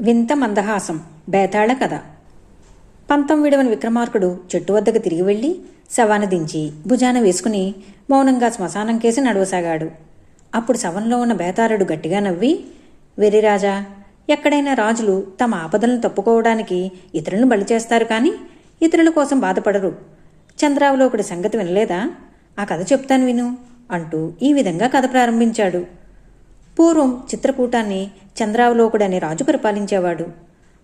వింత మందహాసం బేతాళ కథ. పంతం విడవని విక్రమార్కుడు చెట్టు వద్దకు తిరిగి వెళ్ళి శవాన్ని దించి భుజాన వేసుకుని మౌనంగా శ్మశానం కేసి నడవసాగాడు. అప్పుడు శవంలో ఉన్న బేతాళుడు గట్టిగా నవ్వి వెరిరాజా ఎక్కడైనా రాజులు తమ ఆపదలను తప్పుకోవడానికి ఇతరులను బలి చేస్తారు కానీ ఇతరుల కోసం బాధపడరు. చంద్రావలోకుడి సంగతి వినలేదా? ఆ కథ చెప్తాను విను అంటూ ఈ విధంగా కథ ప్రారంభించాడు. పూర్వం చిత్రకూటాన్ని చంద్రావలోకుడనే రాజు పరిపాలించేవాడు.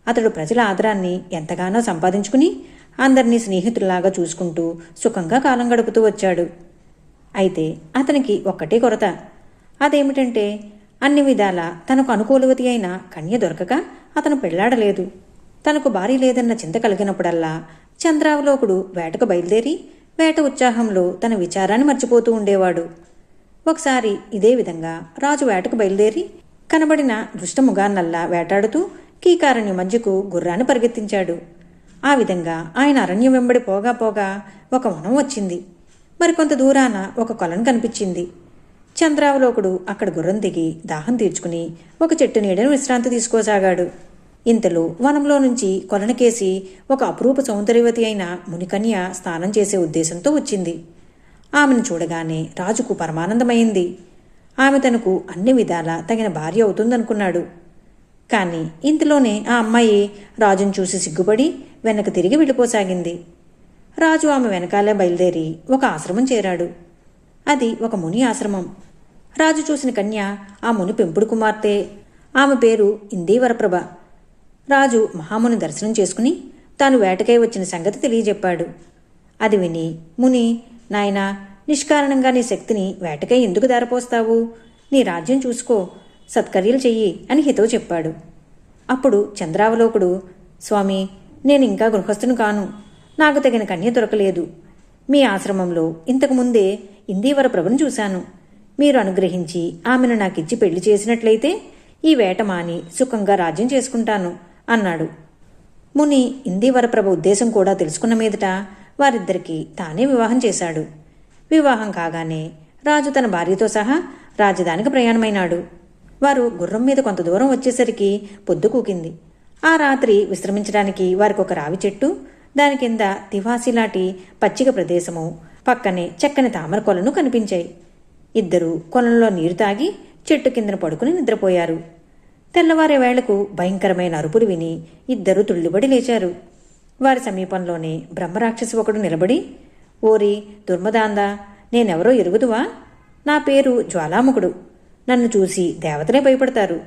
అతడు ప్రజల ఆదరాన్ని ఎంతగానో సంపాదించుకుని అందరినీ స్నేహితుల్లాగా చూసుకుంటూ సుఖంగా కాలం గడుపుతూ వచ్చాడు. అయితే అతనికి ఒక్కటే కొరత. అదేమిటంటే అన్ని విధాల తనకు అనుకూలవతి అయిన కన్య దొరకక అతను పెళ్ళాడలేదు. తనకు భార్య లేదన్న చింత కలిగినప్పుడల్లా చంద్రావలోకుడు వేటకు బయలుదేరి వేట ఉత్సాహంలో తన విచారాన్ని మర్చిపోతూ ఉండేవాడు. ఒకసారి ఇదే విధంగా రాజు వేటకు బయలుదేరి కనబడిన దృష్టముగాన్నల్లా వేటాడుతూ కీకారణ్య మధ్యకు గుర్రాన్ని పరిగెత్తించాడు. ఆ విధంగా ఆయన అరణ్యం వెంబడి పోగా పోగా ఒక వనం వచ్చింది. మరికొంత దూరాన ఒక కొలను కనిపించింది. చంద్రావలోకుడు అక్కడ గుర్రం దిగి దాహం తీర్చుకుని ఒక చెట్టు నీడను విశ్రాంతి తీసుకోసాగాడు. ఇంతలో వనంలో నుంచి కొలనకేసి ఒక అపురూప సౌందర్యవతి అయిన మునికన్య స్నానం చేసే ఉద్దేశంతో వచ్చింది. ఆమెను చూడగానే రాజుకు పరమానందమైంది. ఆమె తనకు అన్ని విధాలా తగిన భార్య అవుతుందనుకున్నాడు. కానీ ఇంతలోనే ఆ అమ్మాయి రాజును చూసి సిగ్గుపడి వెనక్కి తిరిగి వెళ్ళిపోసాగింది. రాజు ఆమె వెనకాలే బయలుదేరి ఒక ఆశ్రమం చేరాడు. అది ఒక ముని ఆశ్రమం. రాజు చూసిన కన్య ఆ ముని పెంపుడు కుమార్తె. ఆమె పేరు ఇందీవరప్రభ. రాజు మహాముని దర్శనం చేసుకుని తాను వేటకై వచ్చిన సంగతి తెలియజెప్పాడు. అది విని ముని నాయనా నిష్కారణంగా నీ శక్తిని వేటకై ఎందుకు దారపోస్తావు? నీ రాజ్యం చూసుకో సత్కర్యలు చెయ్యి అని హితవు చెప్పాడు. అప్పుడు చంద్రావలోకుడు స్వామి నేను ఇంకా గృహస్థును కాను. నాకు తగిన కన్య దొరకలేదు. మీ ఆశ్రమంలో ఇంతకుముందే ఇందీవర ప్రభును చూశాను. మీరు అనుగ్రహించి ఆమెను నాకిచ్చి పెళ్ళి చేసినట్లయితే ఈ వేట మాని సుఖంగా రాజ్యం చేసుకుంటాను అన్నాడు. ముని ఇందీవరప్రభ ఉద్దేశం కూడా తెలుసుకున్న మీదట వారిద్దరికీ తానే వివాహం చేశాడు. వివాహం కాగానే రాజు తన భార్యతో సహా రాజధానికి ప్రయాణమైనాడు. వారు గుర్రం మీద కొంత దూరం వచ్చేసరికి పొద్దు కూకింది. ఆ రాత్రి విశ్రమించడానికి వారికి ఒక రావి చెట్టు దాని కింద తివాసిలాటి పచ్చిక ప్రదేశము పక్కనే చక్కని తామర కొలను కనిపించాయి. ఇద్దరు కొలంలో నీరు తాగి చెట్టు కిందన పడుకుని నిద్రపోయారు. తెల్లవారే వేళకు భయంకరమైన అరుపులు విని ఇద్దరు తుళ్ళుబడి లేచారు. వారి సమీపంలోనే బ్రహ్మరాక్షసి ఒకడు నిలబడి ఓరి దుర్మదాందా నేనెవరో ఎరుగుదువా? నా పేరు జ్వాలాముఖుడు. నన్ను చూసి దేవతలే భయపడతారు.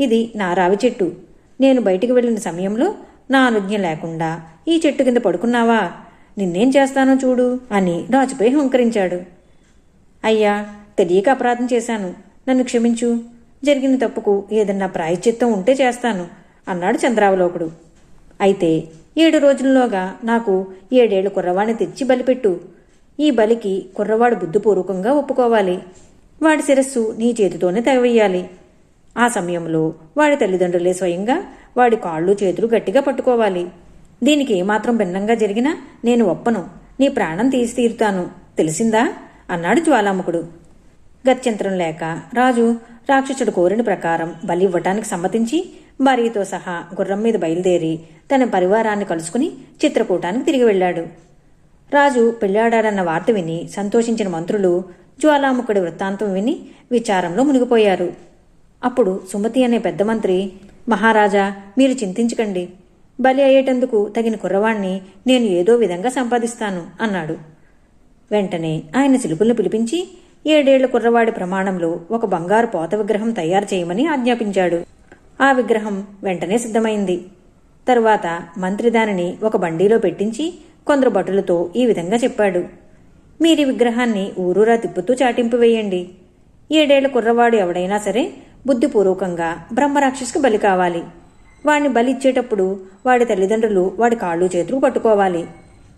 ఇది నా రావి చెట్టు. నేను బయటికి వెళ్ళిన సమయంలో నా అనుజ్ఞ లేకుండా ఈ చెట్టు కింద పడుకున్నావా? నిన్నేం చేస్తానో చూడు అని రాజుపై హుంకరించాడు. అయ్యా తెలియక అపరాధం చేశాను. నన్ను క్షమించు. జరిగిన తప్పుకు ఏదన్నా ప్రాయశ్చిత్తం ఉంటే చేస్తాను అన్నాడు చంద్రావలోకుడు. అయితే ఏడు రోజుల్లోగా నాకు ఏడేళ్ళ కుర్రవాణ్ణి తెచ్చి బలిపెట్టు. ఈ బలికి కుర్రవాడు బుద్ధిపూర్వకంగా ఒప్పుకోవాలి. వాడి శిరస్సు నీ చేతితోనే తెగవేయాలి. ఆ సమయంలో వాడి తల్లిదండ్రులే స్వయంగా వాడి కాళ్ళు చేతులు గట్టిగా పట్టుకోవాలి. దీనికి ఏమాత్రం భిన్నంగా జరిగినా నేను ఒప్పను. నీ ప్రాణం తీసి తీరుతాను. తెలిసిందా? అన్నాడు జ్వాలాముఖుడు. గత్యంతరం లేక రాజు రాక్షసుడు కోరిన ప్రకారం బలి ఇవ్వటానికి సమ్మతించి భార్యతో సహా గుర్రం మీద బయలుదేరి తన పరివారాన్ని కలుసుకుని చిత్రకూటానికి తిరిగి వెళ్ళాడు. రాజు పెళ్ళాడాడన్న వార్త విని సంతోషించిన మంత్రులు జ్వాలాముఖుడి వృత్తాంతం విని విచారంలో మునిగిపోయారు. అప్పుడు సుమతి అనే పెద్ద మంత్రి మహారాజా మీరు చింతించకండి. బలి అయ్యేటందుకు తగిన కుర్రవాణ్ణి నేను ఏదో విధంగా సంపాదిస్తాను అన్నాడు. వెంటనే ఆయన శిలుకుల్ని పిలిపించి ఏడేళ్ళ కుర్రవాడి ప్రమాణంలో ఒక బంగారు పోత విగ్రహం తయారు చేయమని ఆజ్ఞాపించాడు. ఆ విగ్రహం వెంటనే సిద్ధమైంది. తరువాత మంత్రి దానిని ఒక బండీలో పెట్టించి కొందరు భటులతో ఈ విధంగా చెప్పాడు. మీరి విగ్రహాన్ని ఊరూరా తిప్పుతూ చాటింపు వేయండి. ఏడేళ్ళ కుర్రవాడు ఎవడైనా సరే బుద్ధిపూర్వకంగా బ్రహ్మరాక్షసుకు బలి కావాలి. వాడిని బలి ఇచ్చేటప్పుడు వాడి తల్లిదండ్రులు వాడి కాళ్ళు చేతులు పట్టుకోవాలి.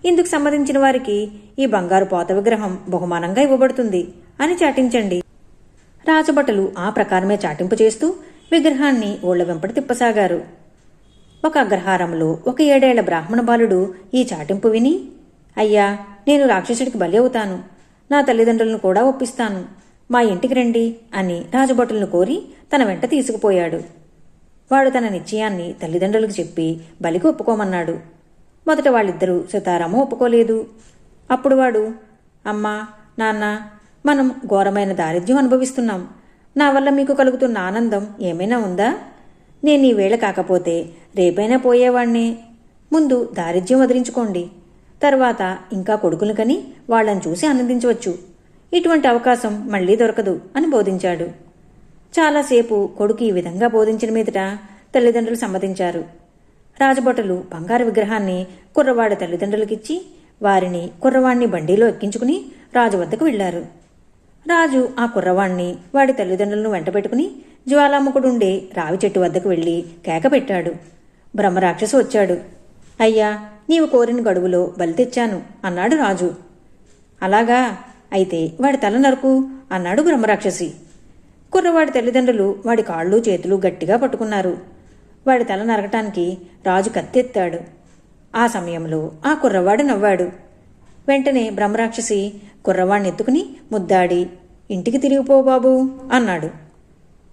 ఇందుకు సంబంధించిన వారికి ఈ బంగారు పోత విగ్రహం బహుమానంగా ఇవ్వబడుతుంది అని చాటించండి. రాజభటులు ఆ ప్రకారమే చాటింపు చేస్తూ విగ్రహాన్ని ఓళ్ళ వెంపటి తిప్పసాగారు. ఒక అగ్రహారంలో ఒక ఏడేళ్ళ బ్రాహ్మణ బాలుడు ఈ చాటింపు విని అయ్యా నేను రాక్షసుడికి బలి అవుతాను. నా తల్లిదండ్రులను కూడా ఒప్పిస్తాను. మా ఇంటికి రండి అని రాజభటులను కోరి తన వెంట తీసుకుపోయాడు. వాడు తన నిశ్చయాన్ని తల్లిదండ్రులకు చెప్పి బలికి ఒప్పుకోమన్నాడు. మొదట వాళ్ళిద్దరూ సీతారాము ఒప్పుకోలేదు. అప్పుడు వాడు అమ్మా నాన్న మనం ఘోరమైన దారిద్ర్యం అనుభవిస్తున్నాం. నా వల్ల మీకు కలుగుతున్న ఆనందం ఏమైనా ఉందా? నేను ఈ వేళ కాకపోతే రేపైనా పోయేవాణ్ణి. ముందు దారిద్ర్యం వదిలించుకోండి. తర్వాత ఇంకా కొడుకులు కని వాళ్ళని చూసి ఆనందించవచ్చు. ఇటువంటి అవకాశం మళ్ళీ దొరకదు అని బోధించాడు. చాలాసేపు కొడుకు ఈ విధంగా బోధించిన మీదట తల్లిదండ్రులు సమ్మతించారు. రాజభటులు బంగారు విగ్రహాన్ని కుర్రవాడి తల్లిదండ్రులకిచ్చి వారిని కుర్రవాణ్ణి బండిలో ఎక్కించుకుని రాజు వద్దకు వెళ్ళారు రాజు ఆ కుర్రవాణ్ణి వాడి తల్లిదండ్రులను వెంటబెట్టుకుని జ్వాలాముఖుడుండే రావి చెట్టు వద్దకు వెళ్ళి కేక పెట్టాడు. బ్రహ్మరాక్షసు వచ్చాడు. అయ్యా నీవు కోరిన గడువులో బలి తెచ్చాను అన్నాడు రాజు. అలాగా? అయితే వాడి తల నరుకు అన్నాడు బ్రహ్మరాక్షసి. కుర్రవాడి తల్లిదండ్రులు వాడి కాళ్ళు చేతులు గట్టిగా పట్టుకున్నారు. వాడి తల నరకటానికి రాజు కత్తెత్తాడు. ఆ సమయంలో ఆ కుర్రవాడు నవ్వాడు. వెంటనే బ్రహ్మరాక్షసి కుర్రవాణ్ణి ఎత్తుకుని ముద్దాడి ఇంటికి తిరిగిపో బాబు అన్నాడు.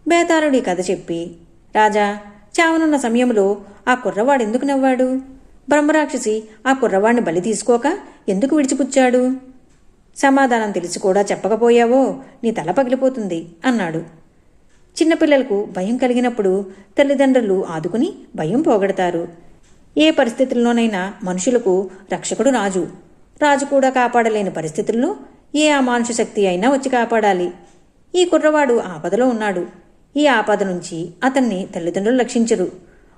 బేతాళుడి కథ చెప్పి రాజా చావనున్న సమయంలో ఆ కుర్రవాడు ఎందుకు నవ్వాడు? బ్రహ్మరాక్షసి ఆ కుర్రవాడిని బలి తీసుకోక ఎందుకు విడిచిపుచ్చాడు? సమాధానం తెలిసి కూడా చెప్పకపోయావో నీ తల పగిలిపోతుంది అన్నాడు. చిన్నపిల్లలకు భయం కలిగినప్పుడు తల్లిదండ్రులు ఆదుకుని భయం పోగొడతారు. ఏ పరిస్థితుల్లోనైనా మనుషులకు రక్షకుడు రాజు. రాజు కూడా కాపాడలేని పరిస్థితుల్లో ఏ అమానుష శక్తి అయినా వచ్చి కాపాడాలి. ఈ కుర్రవాడు ఆపదలో ఉన్నాడు. ఈ ఆపద నుంచి అతన్ని తల్లిదండ్రులు రక్షించరు.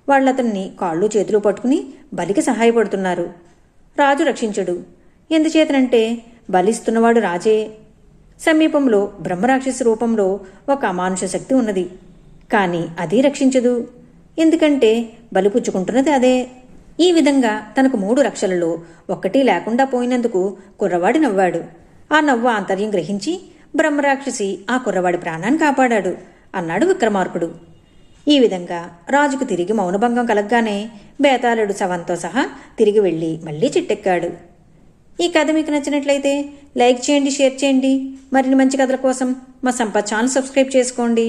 వాళ్ళతన్ని కాళ్ళు చేతులు పట్టుకుని బలికి సహాయపడుతున్నారు. రాజు రక్షించడు. ఎందుచేతనంటే బలిస్తున్నవాడు రాజే. సమీపంలో బ్రహ్మరాక్షసి రూపంలో ఒక అమానుష శక్తి ఉన్నది. కానీ అది రక్షించదు. ఎందుకంటే బలిపుచ్చుకుంటున్నది అదే. ఈ విధంగా తనకు మూడు రక్షలలో ఒక్కటి లేకుండా పోయినందుకు కుర్రవాడి నవ్వాడు. ఆ నవ్వు ఆంతర్యం గ్రహించి బ్రహ్మరాక్షసి ఆ కుర్రవాడి ప్రాణాన్ని కాపాడాడు అన్నాడు విక్రమార్కుడు. ఈ విధంగా రాజుకు తిరిగి మౌనభంగం కలగగానే బేతాళుడు శవంతో సహా తిరిగి వెళ్ళి మళ్ళీ చిట్టెక్కాడు. ఈ కథ మీకు నచ్చినట్లయితే లైక్ చేయండి షేర్ చేయండి. మరిన్ని మంచి కథల కోసం మా సంపత్ ఛానల్ సబ్స్క్రైబ్ చేసుకోండి.